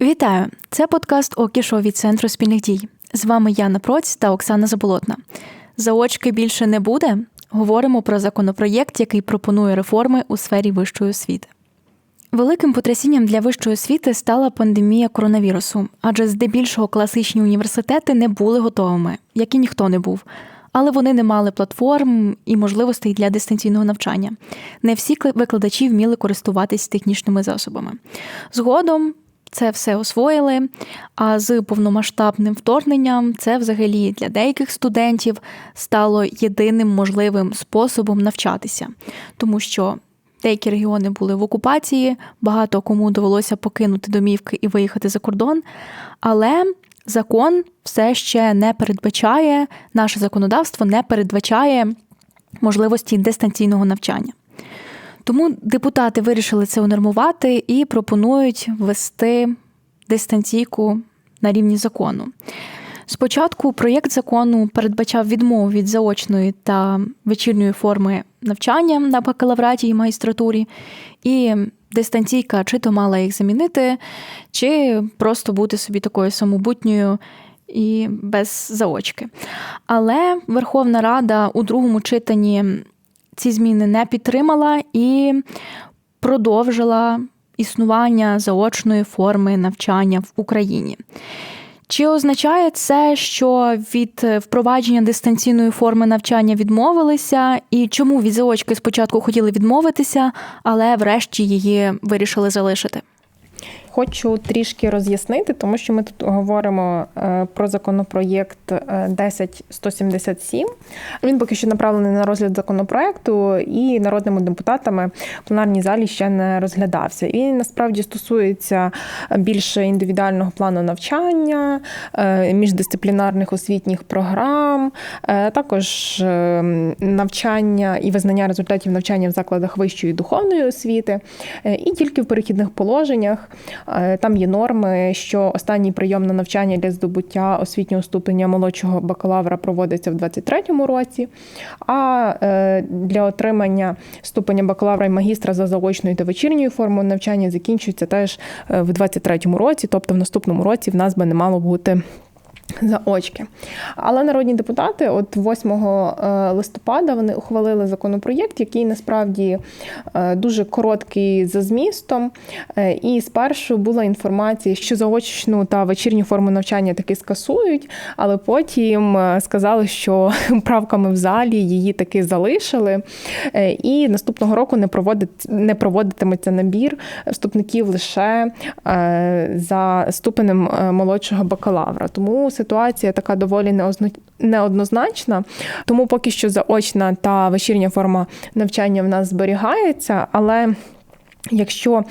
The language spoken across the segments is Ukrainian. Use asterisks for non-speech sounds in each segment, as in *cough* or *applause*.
Вітаю! Це подкаст Окішо від Центру спільних дій. З вами Яна Проць та Оксана Заболотна. Заочки більше не буде. Говоримо про законопроєкт, який пропонує реформи у сфері вищої освіти. Великим потрясінням для вищої освіти стала пандемія коронавірусу, адже здебільшого класичні університети не були готовими, як і ніхто не був. Але вони не мали платформ і можливостей для дистанційного навчання. Не всі викладачі вміли користуватись технічними засобами. Згодом це все освоїли. А з повномасштабним вторгненням це взагалі для деяких студентів стало єдиним можливим способом навчатися, тому що деякі регіони були в окупації, багато кому довелося покинути домівки і виїхати за кордон. Але закон все ще не передбачає, наше законодавство не передбачає можливості дистанційного навчання. Тому депутати вирішили це унормувати і пропонують ввести дистанційку на рівні закону. Спочатку проєкт закону передбачав відмову від заочної та вечірньої форми навчання на бакалавраті і магістратурі, і дистанційка чи то мала їх замінити, чи просто бути собі такою самобутньою і без заочки. Але Верховна Рада у другому читанні ці зміни не підтримала і продовжила існування заочної форми навчання в Україні. Чи означає це, що від впровадження дистанційної форми навчання відмовилися, і чому від заочки спочатку хотіли відмовитися, але врешті її вирішили залишити? Хочу трішки роз'яснити, тому що ми тут говоримо е, про законопроєкт 10177. Е, Він поки що направлений на розгляд законопроекту, і народними депутатами в пленарній залі ще не розглядався. Він насправді стосується більше індивідуального плану навчання, е, міждисциплінарних освітніх програм, також навчання і визнання результатів навчання в закладах вищої духовної освіти, і тільки в перехідних положеннях. Е, там є норми, що останній прийом на навчання для здобуття освітнього ступеня молодшого бакалавра проводиться в 2023 році. А е, для отримання ступеня бакалавра і магістра за заочною та вечірньою формою навчання закінчується теж е, в 2023 році, тобто в наступному році в нас би не мало бути *laughs* за очки. Але народні депутати, от 8 е, листопада, вони ухвалили законопроєкт, який насправді е, дуже короткий за змістом. Е, і спершу була інформація, що заочну та вечірню форму навчання таки скасують, але потім сказали, що *laughs* правками в залі її таки залишили. І наступного року не проводить, не проводитиметься набір вступників лише за ступенем молодшого бакалавра. Тому ситуація така доволі неоднозначна. Тому поки що заочна та вечірня форма навчання в нас зберігається, але. Якщо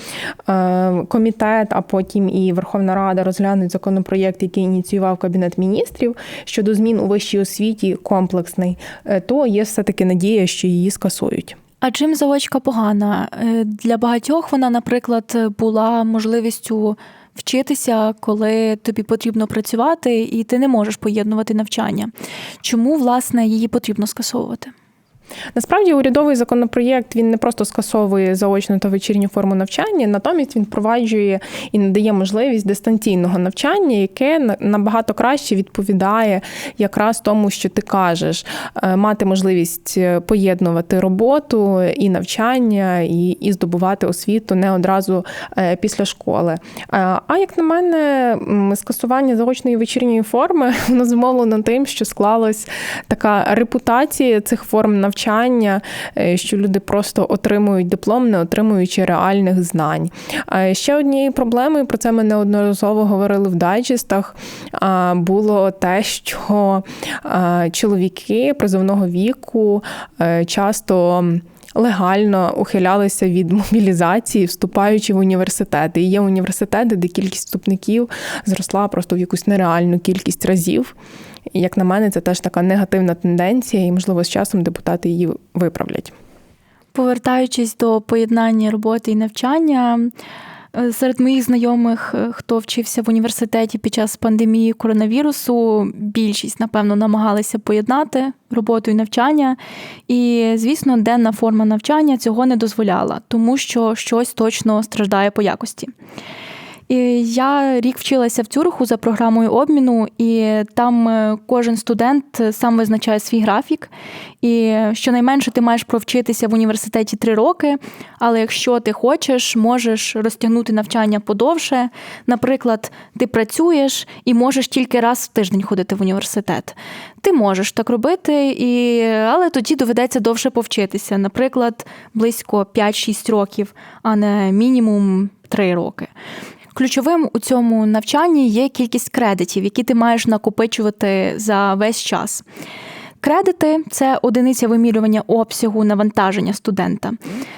е, комітет, а потім і Верховна Рада розглянуть законопроєкт, який ініціював Кабінет міністрів щодо змін у вищій освіті комплексний, е, то є все таки надія, що її скасують. А чим заочка погана е, для багатьох вона, наприклад, була можливістю вчитися, коли тобі потрібно працювати, і ти не можеш поєднувати навчання. Чому власне її потрібно скасовувати? Насправді урядовий законопроєкт він не просто скасовує заочну та вечірню форму навчання, натомість він впроваджує і надає можливість дистанційного навчання, яке набагато краще відповідає якраз тому, що ти кажеш, е, мати можливість е, поєднувати роботу і навчання, і і здобувати освіту не одразу е, після школи. А як на мене, скасування заочної вечірньої форми *laughs* воно зумовлено тим, що склалась така репутація цих форм навчання навчання, е, що люди просто отримують диплом, не отримуючи реальних знань. Ще однією проблемою, про це ми неодноразово говорили в дайджестах, було те, що чоловіки призовного віку е, часто. Легально ухилялися від мобілізації, вступаючи в університети. І є університети, де кількість вступників зросла просто в якусь нереальну кількість разів. І як на мене, це теж така негативна тенденція, і, можливо, з часом депутати її виправлять. Повертаючись до поєднання роботи і навчання. Е, серед моїх знайомих, е, хто вчився в університеті під час пандемії коронавірусу, більшість, напевно, намагалися поєднати роботу і навчання. І, звісно, денна форма навчання цього не дозволяла, тому що щось точно страждає по якості. І я рік вчилася в Цюриху за програмою обміну, і там е, кожен студент сам визначає свій графік. І щонайменше ти маєш провчитися в університеті три роки, але якщо ти хочеш, можеш розтягнути навчання подовше. Наприклад, ти працюєш і можеш тільки раз в тиждень ходити в університет. Ти можеш так робити, і... але тоді доведеться довше повчитися, наприклад, близько 5-6 років, а не мінімум 3 роки. Ключовим у цьому навчанні є кількість кредитів, які ти маєш накопичувати за весь час. Кредити це одиниця вимірювання обсягу навантаження студента.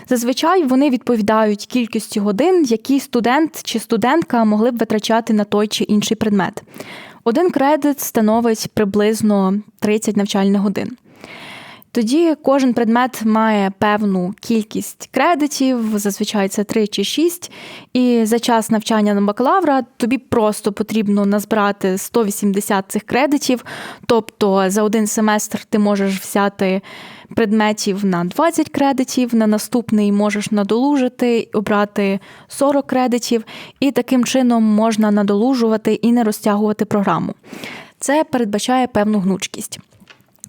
Зазвичай вони відповідають кількості годин, які студент чи студентка могли б витрачати на той чи інший предмет. Один кредит становить приблизно 30 навчальних годин. Тоді кожен предмет має певну кількість кредитів, зазвичай це 3 чи 6, і за час навчання на бакалавра тобі просто потрібно назбирати 180 цих кредитів. Тобто за один семестр ти можеш взяти предметів на 20 кредитів, на наступний можеш надолужити, обрати 40 кредитів, і таким чином можна надолужувати і не розтягувати програму. Це передбачає певну гнучкість.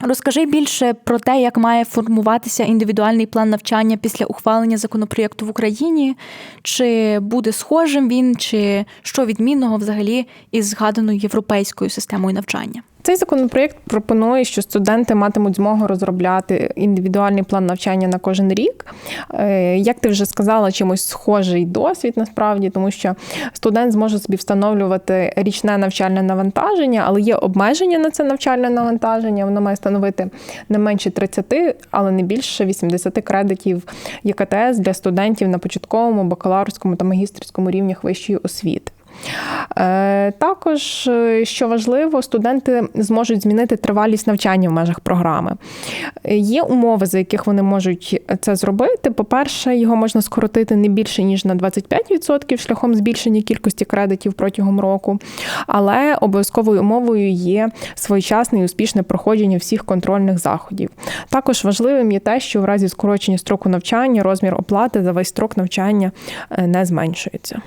Розкажи більше про те, як має формуватися індивідуальний план навчання після ухвалення законопроєкту в Україні, чи буде схожим він, чи що відмінного взагалі із згаданою європейською системою навчання. Цей законопроєкт пропонує, що студенти матимуть змогу розробляти індивідуальний план навчання на кожен рік. Е, як ти вже сказала, чимось схожий досвід насправді, тому що студент зможе собі встановлювати річне навчальне навантаження, але є обмеження на це навчальне навантаження. Воно має становити не менше 30, але не більше 80 кредитів ЄКТС для студентів на початковому, бакалаврському та магістерському рівнях вищої освіти. Е, також, е, що важливо, студенти зможуть змінити тривалість навчання в межах програми. Є умови, за яких вони можуть це зробити. По-перше, його можна скоротити не більше ніж на 25% шляхом збільшення кількості кредитів протягом року, але обов'язковою умовою є своєчасне і успішне проходження всіх контрольних заходів. Також важливим є те, що в разі скорочення строку навчання розмір оплати за весь строк навчання е, не зменшується.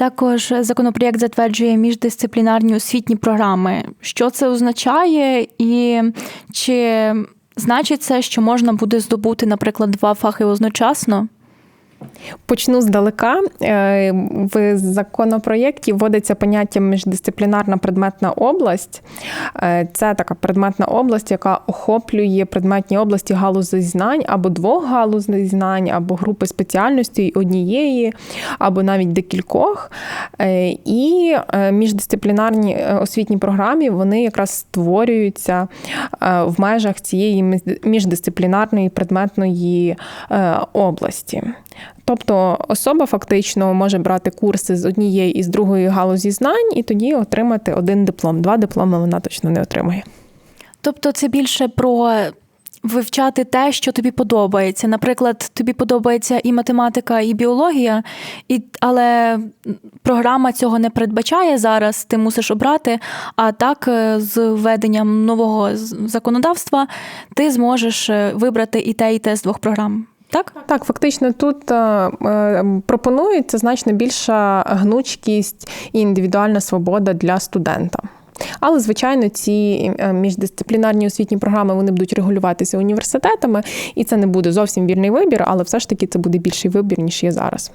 Також законопроєкт затверджує міждисциплінарні освітні програми. Що це означає, і чи значить це, що можна буде здобути, наприклад, два фахи одночасно? Почну здалека. Е, в законопроєкті вводиться поняття міждисциплінарна предметна область. Е, це така предметна область, яка охоплює предметні області галузей знань або двох галузей знань, або групи спеціальностей однієї, або навіть декількох. Е, і міждисциплінарні освітні програми вони якраз створюються в межах цієї міждисциплінарної предметної області. Тобто особа фактично може брати курси з однієї і з другої галузі знань, і тоді отримати один диплом. Два дипломи вона точно не отримає. Тобто, це більше про. Вивчати те, що тобі подобається. Наприклад, тобі подобається і математика, і біологія, і, але програма цього не передбачає зараз, ти мусиш обрати. А так, е, з введенням нового законодавства, ти зможеш е, вибрати і те, і те з двох програм. Так, так, фактично тут е, пропонується значно більша гнучкість і індивідуальна свобода для студента. Але, звичайно, ці е, міждисциплінарні освітні програми вони будуть регулюватися університетами, і це не буде зовсім вірний вибір, але все ж таки це буде більший вибір, ніж є зараз.